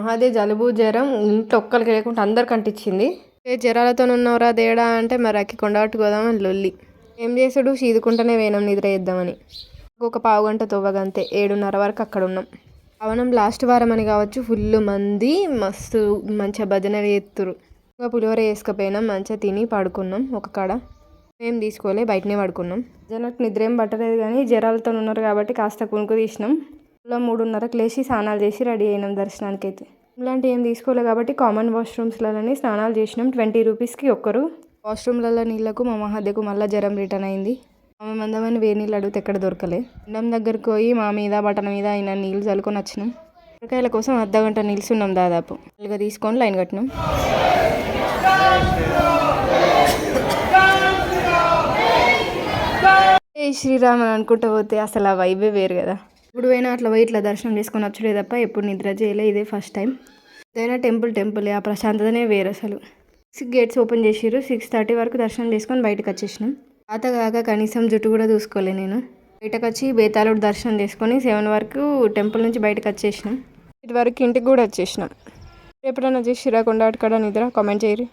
మహాదే జలుబు జ్వరం ఇంట్లో ఒక్కరికి లేకుండా అందరికి అంటించింది ఏ జ్వరాలతో ఉన్నవరా దేడా అంటే మరి అక్కి కొండగట్టు పోదామని లొల్లి. ఏం చేసుడు చీదుకుంటూనే వేణం నిద్ర చేద్దామని. ఒక పావు గంట తవ్వగంతే ఏడున్నర వరకు అక్కడ ఉన్నాం పవనం లాస్ట్ వారం అని కావచ్చు ఫుల్ మంది మస్తు మంచిగా భజన చేస్తురు ఇంకా పులిహోర వేసుకపోయినాం మంచిగా తిని పడుకున్నాం ఒక కాడ. ఏం తీసుకోలే బయటనే పడుకున్నాం. జనకు నిద్ర ఏం పట్టలేదు కానీ జ్వరాలతో ఉన్నారు కాబట్టి కాస్త కునుకు తీసినాం. లో మూడున్నరకు లేచి స్నానాలు చేసి రెడీ అయినాం దర్శనానికి అయితే ఇలాంటి ఏం తీసుకోలేదు కాబట్టి కామన్ వాష్రూమ్స్లలోనే స్నానాలు చేసినాం. ట్వంటీ రూపీస్కి ఒక్కరు. వాష్రూమ్లలో నీళ్ళకు మా మహాదేకు మళ్ళీ జ్వరం రిటర్న్ అయింది. ఆమె మందమని వేడి నీళ్ళు అడిగితే ఎక్కడ దొరకలే. ఎండం దగ్గరికి పోయి మా మీద బటన్ మీద అయిన నీళ్ళు చల్లుకొని వచ్చినాం. కూరగాయల కోసం అర్ధ గంట నిల్చున్నాం దాదాపు. ఇక తీసుకొని లైన్ కట్టినాం. ఏ శ్రీరామ్ అని అనుకుంటూ పోతే అసలు ఆ వైబే వేరు కదా. ఇప్పుడు పోయినా అట్లా పోయి ఇట్లా దర్శనం చేసుకొని వచ్చలే తప్ప ఎప్పుడు నిద్ర చేయలే ఇదే ఫస్ట్ టైం ఏదైనా టెంపుల్ టెంపుల్ ఆ ప్రశాంతతనే వేరు అసలు. సిక్స్ గేట్స్ ఓపెన్ చేసిర్రు సిక్స్ థర్టీ వరకు దర్శనం చేసుకొని బయటకు వచ్చేసినాం. పాత కాక కనీసం జుట్టు కూడా చూసుకోలే నేను. బయటకు వచ్చి బేతాళుడు దర్శనం చేసుకొని సెవెన్ వరకు టెంపుల్ నుంచి బయటకు వచ్చేసినాం. ఇటు వరకు ఇంటికి కూడా వచ్చేసినాం. ఎప్పుడైనా చేసి రాకుండా అక్కడ నిద్ర కామెంట్ చేయరు.